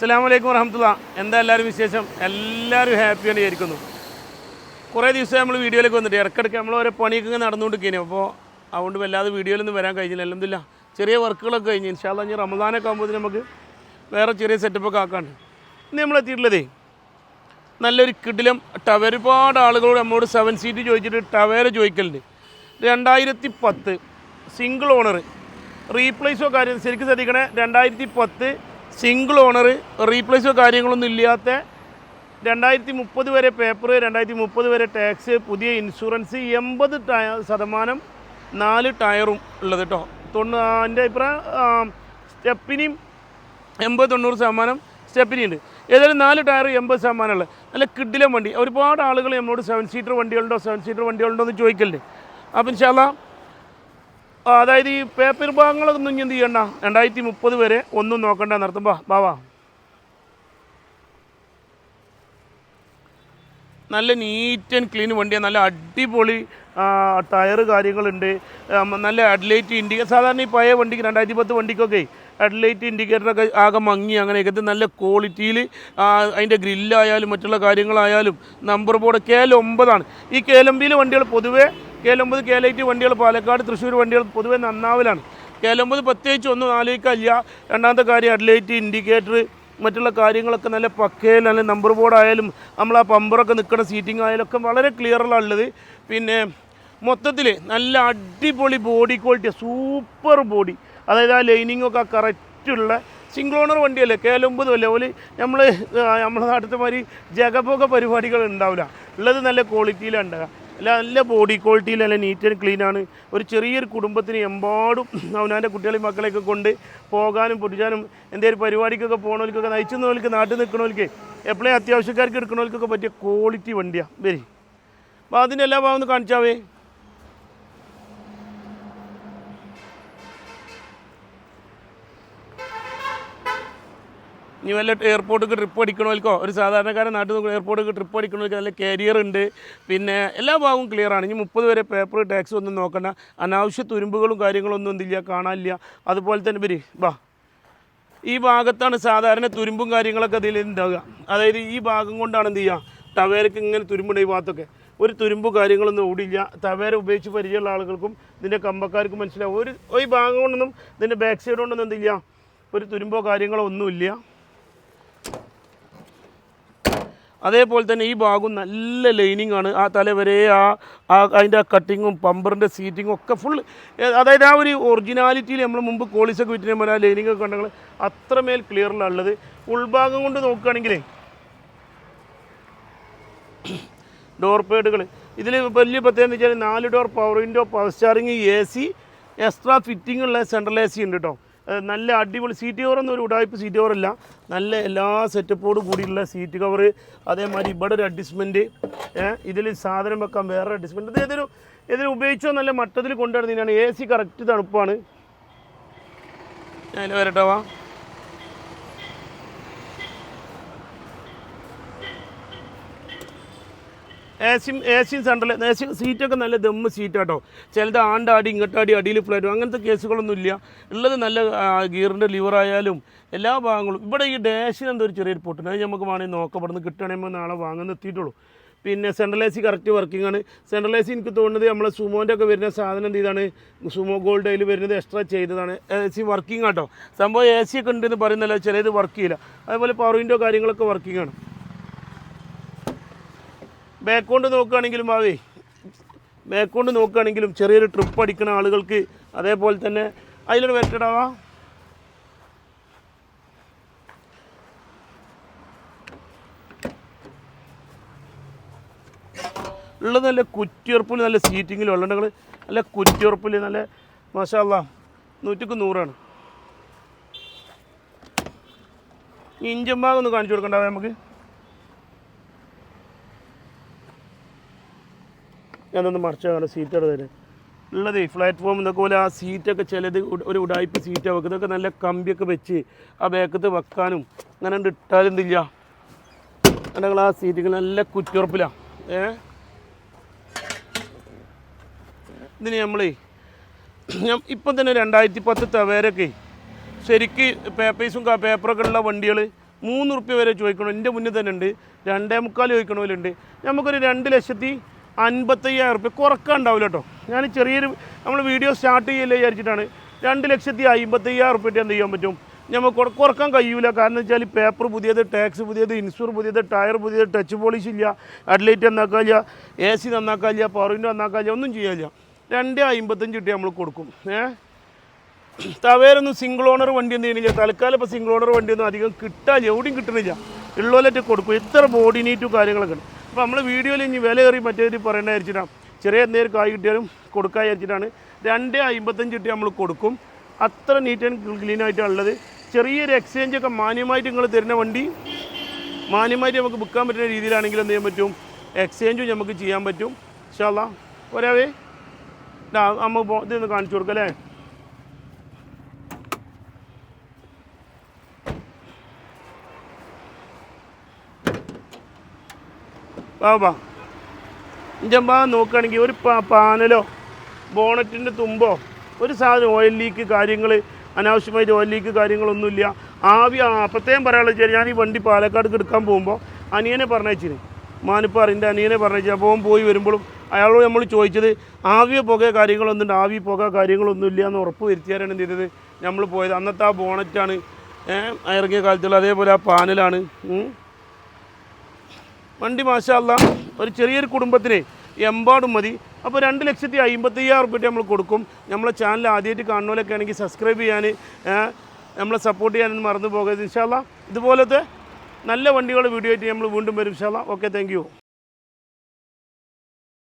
അസ്സാം വലൈക്കും വറഹമത്തുള്ള. എന്താ എല്ലാവരും വിശേഷം? എല്ലാവരും ഹാപ്പി ഹാപ്പിയാണ് ഇരിക്കുന്നു. കുറേ ദിവസം നമ്മൾ വീഡിയോയിലേക്ക് വന്നിട്ട് ഇടയ്ക്കിടയ്ക്ക് നമ്മൾ ഓരോ പണിയൊക്കെ ഇങ്ങനെ നടന്നുകൊണ്ടിരിക്കുന്നു അപ്പോൾ അതുകൊണ്ട് വല്ലാതെ വീഡിയോയിലൊന്നും വരാൻ കഴിഞ്ഞില്ല. അല്ലെന്നില്ല ചെറിയ വർക്കുകളൊക്കെ കഴിഞ്ഞ് ഇൻഷാല്ല ഇനി റമദാനൊക്കെ ആകുമ്പോൾ നമുക്ക് വേറെ ചെറിയ സെറ്റപ്പൊക്കെ ആക്കാണ്ട്. ഇന്ന് നമ്മൾ എത്തിയിട്ടുള്ളതേ നല്ലൊരു കിടിലം ടവർ ഒരുപാട് ആളുകളോട് നമ്മളോട് സെവൻ സീറ്റ് ചോദിച്ചിട്ട് ടവേര ചോദിക്കലുണ്ട്. രണ്ടായിരത്തി പത്ത് സിംഗിൾ ഓണർ റീപ്ലേസോ കാര്യം? ശരിക്കും ശ്രദ്ധിക്കണേ രണ്ടായിരത്തി പത്ത് സിംഗിൾ ഓണർ റീപ്ലേസോ കാര്യങ്ങളൊന്നും ഇല്ലാത്ത രണ്ടായിരത്തി മുപ്പത് വരെ പേപ്പർ രണ്ടായിരത്തി മുപ്പത് വരെ ടാക്സ് പുതിയ ഇൻഷുറൻസ് എൺപത് ടയ ശതമാനം നാല് ടയറും ഉള്ളത് കേട്ടോ തൊണ്ണൂ എന്റെ അഭിപ്രായം സ്റ്റെപ്പിനും എൺപത് തൊണ്ണൂറ് ശതമാനം സ്റ്റെപ്പിനി ഉണ്ട് ഏതായാലും നാല് ടയർ എൺപത് ശതമാനമുള്ള നല്ല കിഡിലം വണ്ടി. ഒരുപാട് ആളുകൾ നമ്മളോട് സെവൻ സീറ്റർ വണ്ടികളുണ്ടോ സെവൻ സീറ്റർ വണ്ടികളുണ്ടോ എന്ന് ചോദിക്കലുണ്ട്. അപ്പം ഇൻഷാല്ല അതായത് ഈ പേപ്പർ ഭാഗങ്ങളൊന്നും ഇനി എന്ത് ചെയ്യണ്ട? രണ്ടായിരത്തി മുപ്പത് വരെ ഒന്നും നോക്കണ്ട ബാ ബാവാ നല്ല നീറ്റ് ആൻഡ് ക്ലീൻ വണ്ടിയാണ് നല്ല അടിപൊളി ടയർ കാര്യങ്ങളുണ്ട്. നല്ല അഡ്ലൈറ്റ് ഇൻഡിക്കേറ്റർ സാധാരണ ഈ പഴയ വണ്ടിക്ക് രണ്ടായിരത്തി പത്ത് വണ്ടിക്കൊക്കെ അഡ്ലൈറ്റ് ഇൻഡിക്കേറ്ററൊക്കെ ആകെ മങ്ങി അങ്ങനെയൊക്കെ. നല്ല ക്വാളിറ്റിയിൽ അതിന്റെ ഗ്രില്ലായാലും മറ്റുള്ള കാര്യങ്ങളായാലും നമ്പർ ബോർഡ് കെ എൽ ഒമ്പതാണ്. ഈ കെ എൽ എംബിയിൽ വണ്ടികൾ പൊതുവേ കെ എൽ ഒമ്പത് കെ ഐറ്റ് വണ്ടികൾ പാലക്കാട് തൃശ്ശൂർ വണ്ടികൾ പൊതുവെ നന്നാവിലാണ്. കെ എൽ ഒമ്പത് പ്രത്യേകിച്ച് ഒന്നും ആലോചിക്കില്ല രണ്ടാമത്തെ കാര്യം അഡ്ലൈറ്റ് ഇൻഡിക്കേറ്റർ മറ്റുള്ള കാര്യങ്ങളൊക്കെ നല്ല പക്കയിൽ നല്ല നമ്പർ ബോർഡ് ആയാലും നമ്മൾ ആ പമ്പറൊക്കെ നിൽക്കുന്ന സീറ്റിംഗ് ആയാലും ഒക്കെ വളരെ ക്ലിയറിലാണ് ഉള്ളത് പിന്നെ മൊത്തത്തിൽ നല്ല അടിപൊളി ബോഡി ക്വാളിറ്റി സൂപ്പർ ബോഡി അതായത് ആ ലൈനിങ് ഒക്കെ കറക്റ്റുള്ള സിംഗിൾ ഓണർ വണ്ടിയല്ലേ? കെ അല്ലേ? ഓൽ നമ്മൾ നമ്മുടെ നാട്ടിലത്തെ മാതിരി ജഗപൊക്കെ പരിപാടികൾ ഉണ്ടാവില്ല. ഉള്ളത് നല്ല ക്വാളിറ്റിയിലാണ് നല്ല ബോഡി ക്വാളിറ്റിയിൽ നല്ല നീറ്റ് ആൻഡ് ക്ലീൻ ആണ്. ഒരു ചെറിയൊരു കുടുംബത്തിന് എമ്പാടും അവനവന്റെ കുട്ടികളെയും മക്കളെയൊക്കെ കൊണ്ട് പോകാനും പൊട്ടിച്ചാനും എന്തെങ്കിലും പരിപാടിക്കൊക്കെ പോകണവർക്കൊക്കെ നയിച്ചുന്നവർക്ക് നാട്ടിൽ നിൽക്കണവർക്ക് എപ്പോഴും അത്യാവശ്യക്കാർക്ക് എടുക്കണവർക്കൊക്കെ പറ്റിയ ക്വാളിറ്റി വണ്ടിയാണ് വരി. അപ്പോൾ അതിന്റെ എല്ലാ ഭാഗം ഒന്ന് കാണിച്ചാവേ. ഇനി വല്ല എയർപോർട്ടിലേക്ക് ട്രിപ്പ് അടിക്കണമല്ലോ ഒരു സാധാരണക്കാരൻ നാട്ടിൽ നിന്ന് എയർപോർട്ടിലേക്ക് ട്രിപ്പ് അടിക്കണമെങ്കിൽ നല്ല കരിയർ ഉണ്ട്. പിന്നെ എല്ലാ ഭാഗവും ക്ലിയർ ആണ്. ഇനി മുപ്പത് വരെ പേപ്പർ ടാക്സ് ഒന്നും നോക്കണ്ട. അനാവശ്യ തുരുമ്പുകളും കാര്യങ്ങളും ഒന്നും ഇല്ല കാണാനില്ല അതുപോലെ തന്നെ ഇവർ വാ. ഈ ഭാഗത്താണ് സാധാരണ തുരുമ്പും കാര്യങ്ങളൊക്കെ അതിൽ ഉണ്ടാവുക. അതായത് ഈ ഭാഗം കൊണ്ടാണ് എന്ത് ചെയ്യുക? ടവേരക്ക് ഇങ്ങനെ തുരുമ്പുണ്ട് ഈ ഭാഗത്തൊക്കെ. ഒരു തുരുമ്പ് കാര്യങ്ങളൊന്നും ഓടില്ല തവേര ഉപയോഗിച്ച് പരിചയമുള്ള ആളുകൾക്കും ഇതിന്റെ കമ്പക്കാർക്കും മനസ്സിലാവും. ഒരു ഈ ഭാഗം കൊണ്ടൊന്നും ഇതിന്റെ ബാക്ക് സൈഡ് കൊണ്ടൊന്നും എന്തില്ല ഒരു തുരുമ്പോ കാര്യങ്ങളോ ഒന്നുമില്ല അതേപോലെ തന്നെ ഈ ഭാഗം നല്ല ലൈനിങ് ആണ്. ആ തലവരെ ആ ആ അതിന്റെ ആ കട്ടിങ്ങും പമ്പറിന്റെ സീറ്റിങ്ങും ഒക്കെ ഫുൾ അതായത് ആ ഒരു ഒറിജിനാലിറ്റിയിൽ നമ്മൾ മുമ്പ് കോളീസൊക്കെ വിറ്റിനെ പോലെ ആ ലൈനിങ് ഒക്കെ ഉണ്ടെങ്കിൽ അത്രമേൽ ക്ലിയറിലാണ് ഉള്ളത്. ഉൾഭാഗം കൊണ്ട് നോക്കുകയാണെങ്കിൽ ഡോർ പേഡുകൾ ഇതിൽ വലിയ പ്രത്യേകത വെച്ചാൽ നാല് door power window power steering A C extra fitting ഉള്ള സെൻട്രൽ എ സി ഉണ്ട് കേട്ടോ നല്ല അടിപൊളി സീറ്റ് കവറൊന്നും ഒരു ഉടായ്പ സീറ്റ് കവറല്ല നല്ല എല്ലാ സെറ്റപ്പോട് കൂടിയുള്ള സീറ്റ് കവർ അതേമാതിരി ഇവിടെ ഒരു അഡ്ജസ്റ്റ്മെന്റ് ഇതിൽ സാധനം വെക്കാൻ വേറെ അഡ്ജസ്റ്റ്മെന്റ് ഇത് ഏതൊരു ഇതിന് ഉപയോഗിച്ചോ നല്ല മട്ടത്തിൽ കൊണ്ടുവരുന്നതിനാണ്. എ സി കറക്റ്റ് തണുപ്പാണ്. ഞാൻ വരട്ടെ ഏഷ്യൻ ഏസിയും സെൻട്രൽ ഏസി സീറ്റൊക്കെ നല്ല ദമ്മ് സീറ്റ് കേട്ടോ ചിലത് ആണ്ടാടി ഇങ്ങോട്ടാടി അടിയിൽ ഫ്ലാറ്റും അങ്ങനത്തെ കേസുകളൊന്നും ഇല്ല ഉള്ളത് നല്ല ഗിയറിന്റെ ലിവറായാലും എല്ലാ ഭാഗങ്ങളും. ഇവിടെ ഈ ഡാഷിന് എന്തോ ഒരു ചെറിയൊരു പൊട്ടുണ്ട്. അത് നമുക്ക് വേണമെങ്കിൽ നോക്കാം. ഇവിടെ നാളെ വാങ്ങുന്ന എത്തിയിട്ടുള്ളൂ. പിന്നെ central A C correct working ആണ് സെൻട്രൽ എ സി എനിക്ക് തോന്നുന്നത് നമ്മളെ സുമോന്റെ ഒക്കെ വരുന്ന സാധനം എന്ത് ചെയ്താണ്? സുമോ ഗോൾഡ് അതിൽ വരുന്നത് എക്സ്ട്രാ ചെയ്തതാണ്. എ സി വർക്കിംഗ് ആട്ടോ സംഭവം എ സി ഒക്കെ ഉണ്ടെന്ന് പറയുന്നില്ല ചിലത് വർക്ക് ചെയ്യില്ല. അതുപോലെ പവർ വിൻഡോ കാര്യങ്ങളൊക്കെ വർക്കിംഗ് ആണ്. ബാക്ക് കൊണ്ട് നോക്കുകയാണെങ്കിലും ആവേ ബാക്കോണ്ട് കൊണ്ട് നോക്കുകയാണെങ്കിലും ചെറിയൊരു ട്രിപ്പ് അടിക്കുന്ന ആളുകൾക്ക് അതേപോലെ തന്നെ അതിലൊരു വരട്ടടാവാ ഉള്ളത് നല്ല കുറ്റിയുറപ്പിൽ നല്ല സീറ്റിങ്ങിലും ഉള്ളത് നല്ല കുറ്റിയുറപ്പിൽ നല്ല മാഷാല്ല നൂറ്റിക്ക് നൂറാണ്. ഇഞ്ചും ഭാഗം ഒന്ന് കാണിച്ചു കൊടുക്കണ്ടാവേ നമുക്ക്? ഞാനൊന്ന് മറിച്ച് കാണാം സീറ്റോട് തരാം ഉള്ളത് പ്ലാറ്റ്ഫോം ഇതൊക്കെ പോലെ ആ സീറ്റൊക്കെ ചിലത് ഒരു ഉടായ്പ സീറ്റാണ് വെക്കുക ഇതൊക്കെ നല്ല കമ്പിയൊക്കെ വെച്ച് ആ ബാക്കത്ത് വെക്കാനും അങ്ങനെ ഇട്ടാലും ഇല്ല ഞങ്ങൾ ആ സീറ്റൊക്കെ നല്ല കുറ്റുറപ്പിലാണ് ഏ? ഇതിന് നമ്മളേ ഞാൻ ഇപ്പം തന്നെ രണ്ടായിരത്തി പത്ത് തവേരൊക്കെ ശരിക്ക് പേപ്പേഴ്സും പേപ്പറൊക്കെ ഉള്ള വണ്ടികൾ മൂന്ന് റുപ്യ വരെ ചോദിക്കണം? എന്റെ മുന്നിൽ തന്നെ ഉണ്ട്. രണ്ടേ മുക്കാൽ ചോദിക്കണോലുണ്ട് നമുക്കൊരു രണ്ട് ലക്ഷത്തി അൻപത്തയ്യായിരം റുപ്യ കുറയ്ക്കാൻ ഉണ്ടാവില്ല കേട്ടോ. ഞാൻ ചെറിയൊരു നമ്മൾ വീഡിയോ സ്റ്റാർട്ട് ചെയ്യില്ല വിചാരിച്ചിട്ടാണ്. രണ്ട് ലക്ഷത്തി അമ്പത്തയ്യായിരം റുപ്യ എന്ത് ചെയ്യാൻ പറ്റും? നമുക്ക് കുറ- കുറയ്ക്കാൻ കഴിയൂല. കാരണം വെച്ചാൽ പേപ്പർ പുതിയത് ടാക്സ് പുതിയത് ഇൻഷുർ പുതിയത് ടയർ പുതിയത് ടച്ച് പോളിഷ് ഇല്ല. അഡ്ലൈറ്റ് നന്നാക്കാനില്ല എ സി നന്നാക്കാനില്ല പവർ വിൻഡോ ഒന്നും ചെയ്യാല്ല രണ്ടേ അമ്പത്തഞ്ച് കിട്ടി നമ്മൾ കൊടുക്കും. ഏഹ് തവേരൊന്നും സിംഗിൾ ഓണർ വണ്ടി ഒന്നും ചെയ്യണില്ല. തൽക്കാലം ഇപ്പോൾ സിംഗിൾ ഓണർ വണ്ടിയൊന്നും അധികം കിട്ടാനില്ല. എവിടെയും കിട്ടണില്ല. ഉള്ളോലറ്റ് കൊടുക്കും. എത്ര ബോഡി നീറ്റും കാര്യങ്ങളൊക്കെ ഉണ്ട്. അപ്പോൾ നമ്മൾ വീഡിയോയിൽ ഇനി വില കയറി മറ്റേ പറയേണ്ട വിചാരിച്ചിട്ടാണ് ചെറിയ എന്തെങ്കിലും കായ് കിട്ടിയാലും കൊടുക്കാൻ വിചാരിച്ചിട്ടാണ്. രണ്ട് അമ്പത്തഞ്ച് കിട്ടി നമ്മൾ കൊടുക്കും. അത്ര നീറ്റ് ആൻഡ് ക്ലീൻ ആയിട്ടാണ് ഉള്ളത്. ചെറിയൊരു എക്സ്ചേഞ്ച് ഒക്കെ മാന്യമായിട്ട് നിങ്ങൾ തരുന്ന വണ്ടി മാന്യമായിട്ട് നമുക്ക് വിൽക്കാൻ പറ്റുന്ന രീതിയിലാണെങ്കിൽ എന്ത് ചെയ്യാൻ പറ്റും? എക്സ്ചേഞ്ചും നമുക്ക് ചെയ്യാൻ പറ്റും. ഇൻഷാല്ലാ ഒരാവേ നമ്മൾ ഇതൊന്ന് കാണിച്ചു കൊടുക്കാം അല്ലേ? വാ ഇഞ്ചമ്പാ നോക്കുകയാണെങ്കിൽ ഒരു പാനലോ ബോണറ്റിന്റെ തുമ്പോ ഒരു സാധനം ഓയിൽ ലീക്ക് കാര്യങ്ങൾ അനാവശ്യമായിട്ട് ഓയിൽ ലീക്ക് കാര്യങ്ങളൊന്നുമില്ല. ആവി അപ്പത്തേം പറയാനുള്ള വെച്ചാൽ ഞാൻ ഈ വണ്ടി പാലക്കാട് എടുക്കാൻ പോകുമ്പോൾ അനിയനെ പറഞ്ഞയച്ചിന്. മാനിപ്പാറിന്റെ അനിയനെ പറഞ്ഞേച്ചു അപ്പോൾ പോയി വരുമ്പോഴും അയാളോട് നമ്മൾ ചോദിച്ചത് ആവിയോ പുക കാര്യങ്ങളൊന്നുണ്ട് ആവി പുക കാര്യങ്ങളൊന്നുമില്ല എന്ന് ഉറപ്പ് വരുത്തിയാലാണ് എന്ത് ചെയ്തത്? നമ്മൾ പോയത്. അന്നത്തെ ആ ബോണറ്റാണ് ഇറങ്ങിയ കാലത്തുള്ള അതേപോലെ ആ പാനലാണ്. വണ്ടി മാഷാല്ല ഒരു ചെറിയൊരു കുടുംബത്തിന് എമ്പാടും മതി. അപ്പോൾ രണ്ട് ലക്ഷത്തി അമ്പത്തി അയ്യായിരം റുപ്യ നമ്മൾ കൊടുക്കും. നമ്മളെ ചാനൽ ആദ്യമായിട്ട് കാണുന്നവരൊക്കെ ആണെങ്കിൽ സബ്സ്ക്രൈബ് ചെയ്യാൻ നമ്മളെ സപ്പോർട്ട് ചെയ്യാനൊന്നും മറന്നു പോകരുത്. ഇൻഷാല്ല ഇതുപോലത്തെ നല്ല വണ്ടികളുടെ വീഡിയോ ആയിട്ട് നമ്മൾ വീണ്ടും വരും ഇൻഷാല്ല ഓക്കെ താങ്ക്